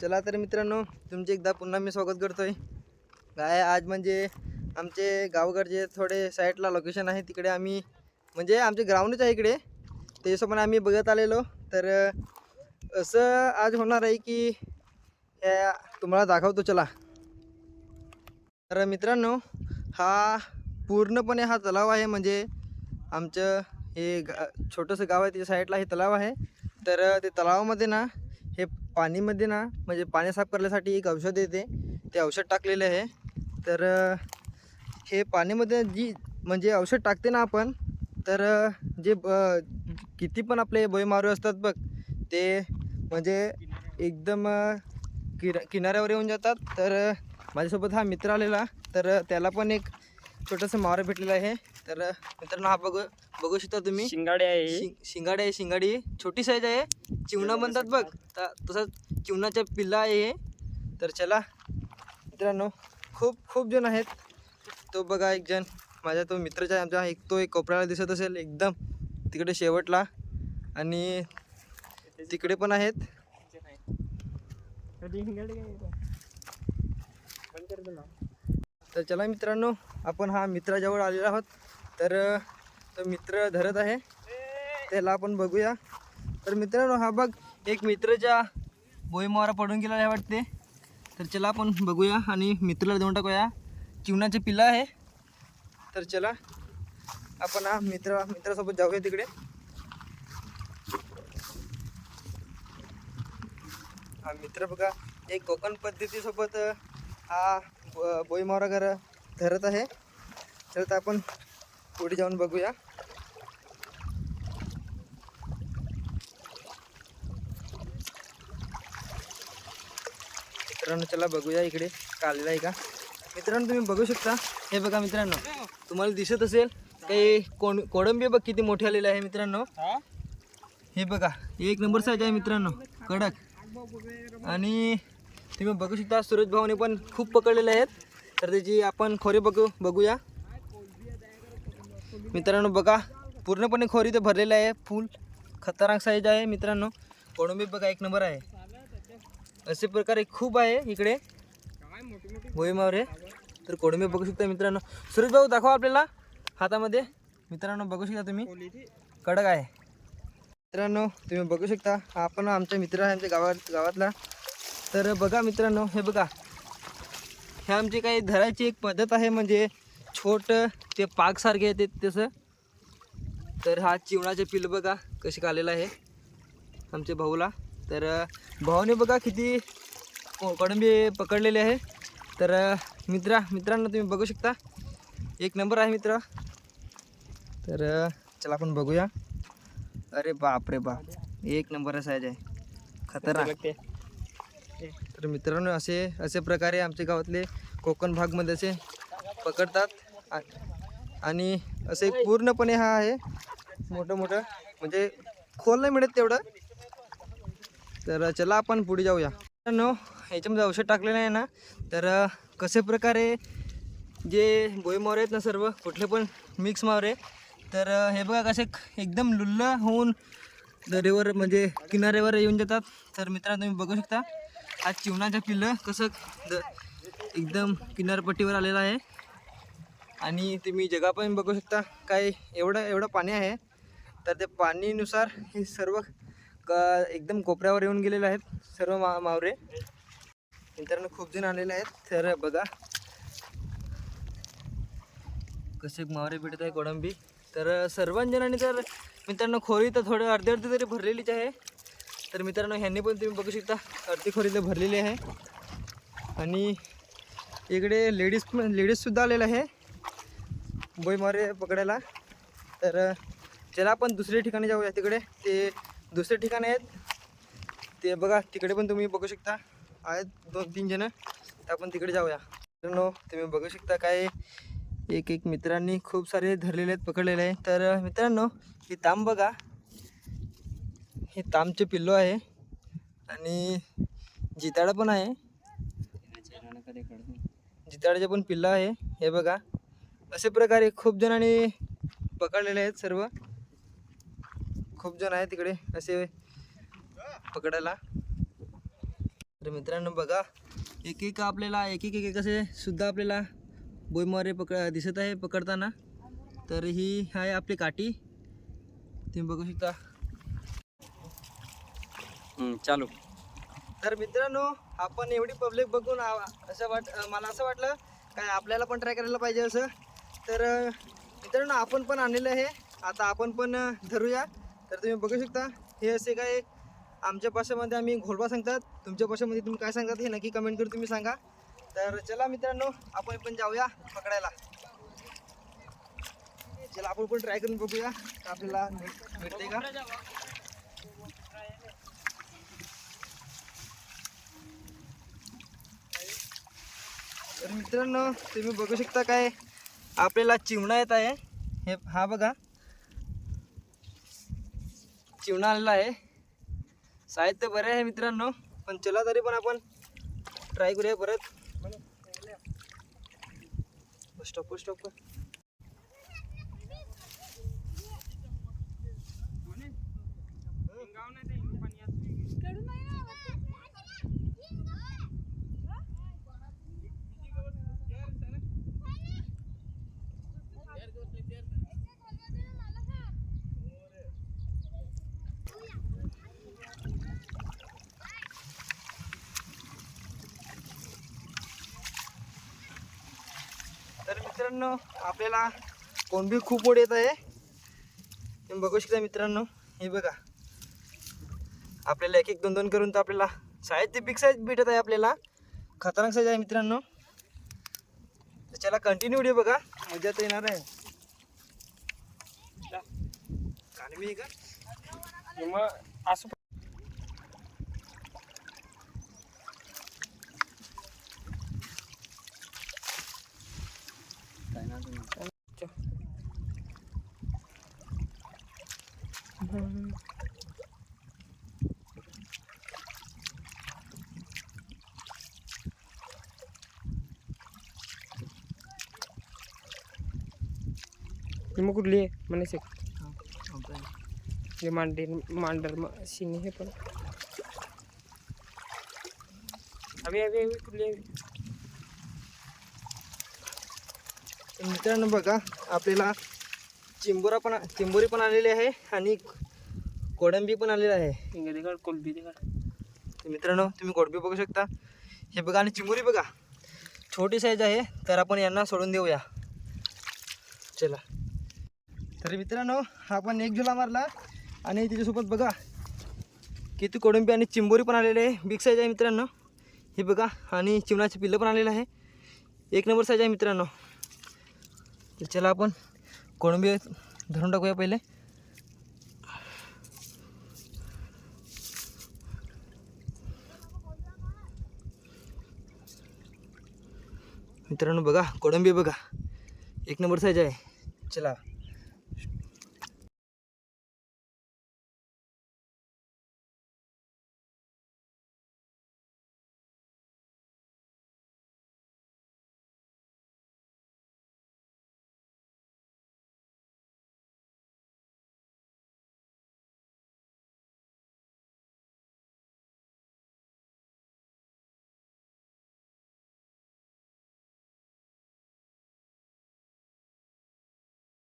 चला तर मित्रांनो तुमचे एकदा पुन्हा मी स्वागत करतो आहे काय आज म्हणजे आमचे गावकडचे थोडे साईडला लोकेशन आहे तिकडे आम्ही म्हणजे आमचे ग्राउंडच आहे इकडे. ते हिशोबाने आम्ही बघत आलेलो. तर असं आज होणार आहे की तुम्हाला दाखवतो चला. तर मित्रांनो हा पूर्णपणे हा तलाव आहे म्हणजे आमचं हे गा छोटंसं गाव आहे त्याच्या साईडला हे तलाव आहे. तर ते तलावामध्ये ना पाणीमध्ये ना म्हणजे पाणी साफ करण्यासाठी एक औषध येते. ते औषध टाकलेलं आहे. तर हे पाण्यामध्ये जी म्हणजे औषध टाकते ना आपण तर जे ब किती पण आपले बोईमारू असतात बघ ते म्हणजे एकदम किर किनाऱ्यावर येऊन जातात. तर माझ्यासोबत हा मित्र आलेला. तर त्याला पण एक छोटंसं मारं भेटलेलं आहे. तर मित्रांनो हा बघू बघू शकता तुम्ही. शिंगाडे आहे शिंग शिंगाडी आहे शिंगाडी. छोटी साईज आहे. चिवणा म्हणतात बघ. त- तसंच चिवणाच्या पिल्ला आहे हे. तर चला मित्रांनो खूप खूप जण आहेत. तो बघा एक जण. माझा तो मित्रचा आमचा एक तो एक कोपऱ्याला दिसत असेल एकदम. तिकडे शेवटला. आणि तिकडे पण आहेत. तर चला मित्रांनो आपण हा मित्राजवळ आलेलो आहोत. तर तो मित्र धरत आहे. त्याला आपण बघूया. तर मित्रांनो हा बघ एक मित्रच्या बोईमारा पडून गेला आहे वाटते. तर चला आपण बघूया आणि मित्राला देऊन टाकूया. चिवणाचे पिल्ला आहे. तर चला आपण हा मित्र मित्रासोबत जाऊया तिकडे. हा मित्र बघा एक कोकण पद्धतीसोबत हा ब- बोईमारा घर धरत आहे. तर आपण पुढे जाऊन बघूया. मित्रांनो चला बघूया इकडे काढलेला आहे का? मित्रांनो तुम्ही बघू शकता. हे बघा मित्रांनो तुम्हाला दिसत असेल काही कोण कोळंबी बघ किती मोठी आलेली आहे मित्रांनो. हे? बघा एक नंबर साईज आहे मित्रांनो कडक. आणि तुम्ही बघू शकता सुरेश भाऊने पण खूप पकडलेले आहेत. तर त्याची आपण खोरे बघू बघूया. मित्रांनो बघा पूर्णपणे खोरी तर भरलेलं आहे फुल. खतरनाक साईज आहे मित्रांनो. कोळंबी बघा एक नंबर आहे. असे प्रकारे खूप आहे इकडे. भोईमावरे तर कोळंबी बघू शकता मित्रांनो. सुरेश भाऊ दाखवा आपल्याला हातामध्ये. मित्रांनो बघू शकता तुम्ही. कडक आहे. मित्रांनो तुम्ही बघू शकता हा पण आमचा मित्र आहे आमच्या गावात गावातला. तर बघा मित्रांनो हे बघा. हे आमची काही धरायची एक पद्धत आहे म्हणजे छोट ते पाकसारखे येते तसं. तर हा चिवणाचे पिल्ल बघा कसे काढलेलं आहे. आमच्या भाऊला. तर भाऊने बघा किती कोळंबी पकडलेले आहे. तर मित्रा मित्रांनो तुम्ही बघू शकता. एक नंबर आहे मित्र. तर चला आपण बघूया. अरे बाप रे बाप. एक नंबर साईज आहे. खतरनाक. तर मित्रांनो असे असे प्रकारे आमच्या गावातले कोकण भागमध्ये असे पकडतात. आणि असे पूर्णपणे हा आहे. मोठं मोठं. म्हणजे खोल नाही मिळत तेवढं. तर चला आपण पुढे जाऊया. मित्रांनो ह्याच्यामध्ये औषध टाकलेलं आहे ना तर कसे प्रकारे जे बोई मावरे आहेत ना सर्व कुठले पण मिक्स मावरे तर हे बघा कसे एकदम लुल्ल होऊन दरीवर म्हणजे किनाऱ्यावर येऊन जातात. तर मित्रांनो तुम्ही बघू शकता. हा चिवणाचं पिल्लं कसं द एकदम किनारपट्टीवर आलेलं आहे. आणि तुम्ही जगा पण बघू शकता काय एवढं एवढं पाणी आहे. तर ते पाणीनुसार हे सर्व क एकदम कोपऱ्यावर येऊन गेलेले आहेत सर्व मा मावरे. मित्रांनो खूप जण आलेले आहेत. तर बघा. कसे मावरे भेटत आहे कोळंबी. तर सर्वांजणांनी तर मित्रांनो खोरी तर थोडं अर्धी अर्धी तरी भरलेलीच आहे. तर मित्रांनो ह्यांनी पण तुम्ही बघू शकता अर्धी खोरी तर भरलेली आहे. आणि इकडे लेडीज पण लेडीजसुद्धा आलेलं आहे. बोईमारे पकडायला. तर चला आपण दुसऱ्या ठिकाणी जाऊया तिकडे. ते दुसरे ठिकाण आहेत. ते बघा तिकडे पण तुम्ही बघू शकता. आहेत दोन तीन जणं. तर आपण तिकडे जाऊया. मित्रांनो तुम्ही बघू शकता काय एक एक मित्रांनी खूप सारे धरलेले आहेत पकडलेले आहे तर मित्रांनो हे ताम बघा. हे तामचे पिल्लो आहे. आणि जिताडा पण आहे. जिताडाचे पण पिल्लं आहे. हे बघा. असे प्रकारे खूप जणांनी पकडलेले आहेत सर्व. खूप जण आहेत तिकडे असे पकडायला. तर मित्रांनो बघा एक एक आपल्याला एक एक एक असे सुद्धा आपल्याला बोईमारे पक दिसत आहे पकडताना. तर ही आहे आपली काठी. तुम्ही बघू शकता. चालू. तर मित्रांनो आपण एवढी पब्लिक बघून असं वाट मला असं वाटलं काय आपल्याला पण ट्राय करायला पाहिजे असं. तर मित्रांनो आपण पण आणलेलं आहे. आता आपण पण धरूया. तर तुम्ही बघू शकता हे असे काय आमच्या भाषेमध्ये आम्ही घोडबा सांगतात. तुमच्या भाषेमध्ये तुम्ही काय सांगतात हे नक्की कमेंट करून तुम्ही सांगा. तर चला मित्रांनो आपण पण जाऊया पकडायला. चला आपण पण ट्राय करून बघूया. आपल्याला भेट- भेटते का? तर मित्रांनो तुम्ही बघू शकता काय आपल्याला चिवणा येत आहे. हे हा बघा. चिवणा आलेला आहे. साहित्य बरे आहे मित्रांनो पण चला तरी पण आपण ट्राय करूया परत. स्टॉप स्टॉप तर मित्रांनो आपल्याला कोणबी खूप मोठी येत आहे. तुम्ही बघू शकता मित्रांनो हे बघा. आपल्याला एक एक दोन दोन करून तर आपल्याला साईज ते बिग साईज भेटत आहे आपल्याला. खतरनाक साईज आहे मित्रांनो. तर कंटिन्यू डे बघा. मजा तर येणार आहे. कानवी मी का? मग असं मग कुठली आहे म्हणायचं हा, आपलं. हे मांडे मांडर म- शिंगे हे पण हवी हवी हवी कुठली हवी तर मित्रांनो बघा आपल्याला चिंबोरा पण चिंबोरी पण आलेली आहे आणि कोडंबी पण आलेली आहे. कोलबी तर मित्रांनो तुम्ही कोडंबी बघू शकता. हे बघा आणि चिंबोरी बघा. छोटी साईज आहे तर आपण यांना सोडून देऊया. चला. तर मित्रांनो आपण एक झुला मारला. आणि त्याच्यासोबत बघा किती कोडंबी आणि चिंबोरी पण आलेले आहे. बिग साईज आहे मित्रांनो. हे बघा आणि चिमणाचे पिल्लं पण आलेलं आहे. एक नंबर साईज आहे मित्रांनो. तर चला आपण कोळंबी धरून टाकूया पहिले. मित्रांनो बघा कोळंबी बघा. एक नंबर साईज आहे. चला.